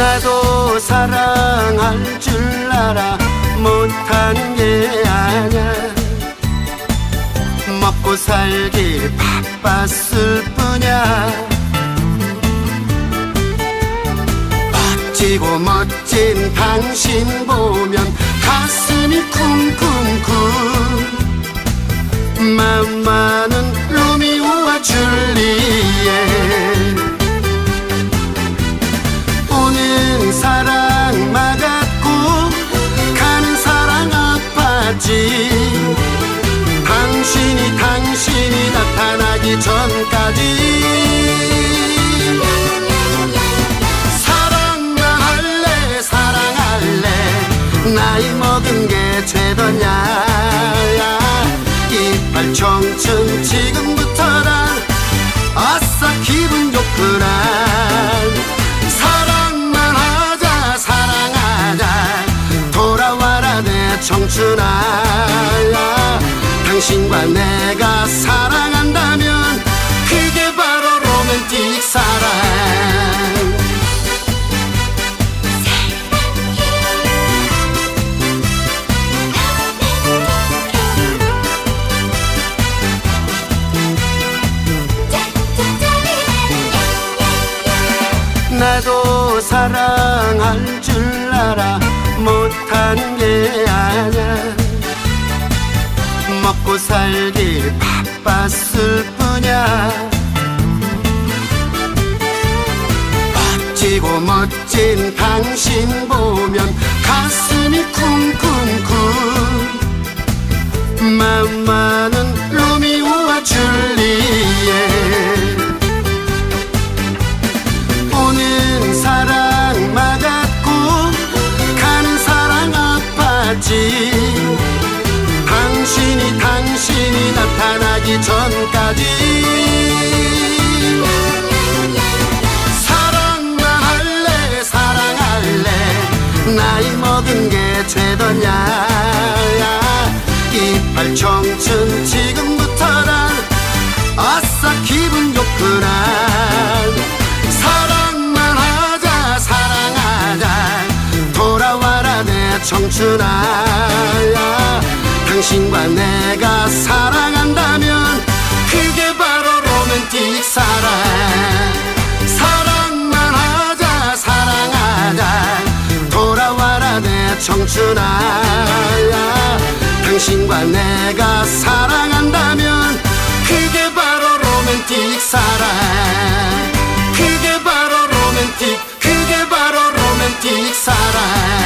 나도 사랑할 줄 알아. 못한 게 아냐 먹고 살길 바빴을 뿐이야. 멋지고 멋진 당신 보면 가슴이 쿵쿵쿵 나이 먹은 게 죄더냐. 이빨 청춘 지금부터라. 아싸 기분 좋구나. 사랑만 하자 사랑하자. 돌아와라 내 청춘아. 당신과 내가 사랑 나도 사랑할 줄 알아. 못한 게 아냐 먹고 살길 바빴을 뿐이야. 멋지고 멋진 당신 보면 가슴이 쿵 아팠지. 당신이 당신이 나타나기 전까지 사랑만 할래 사랑할래. 나이 먹은 게 죄더냐. 이빨 청춘 지금 청춘아 당신과 내가 사랑한다면 그게 바로 로맨틱 사랑. 사랑만 하자 사랑하자. 돌아와라 내 청춘아 당신과 내가 사랑한다면 그게 바로 로맨틱 사랑. 그게 바로 로맨틱 그게 바로 로맨틱 사랑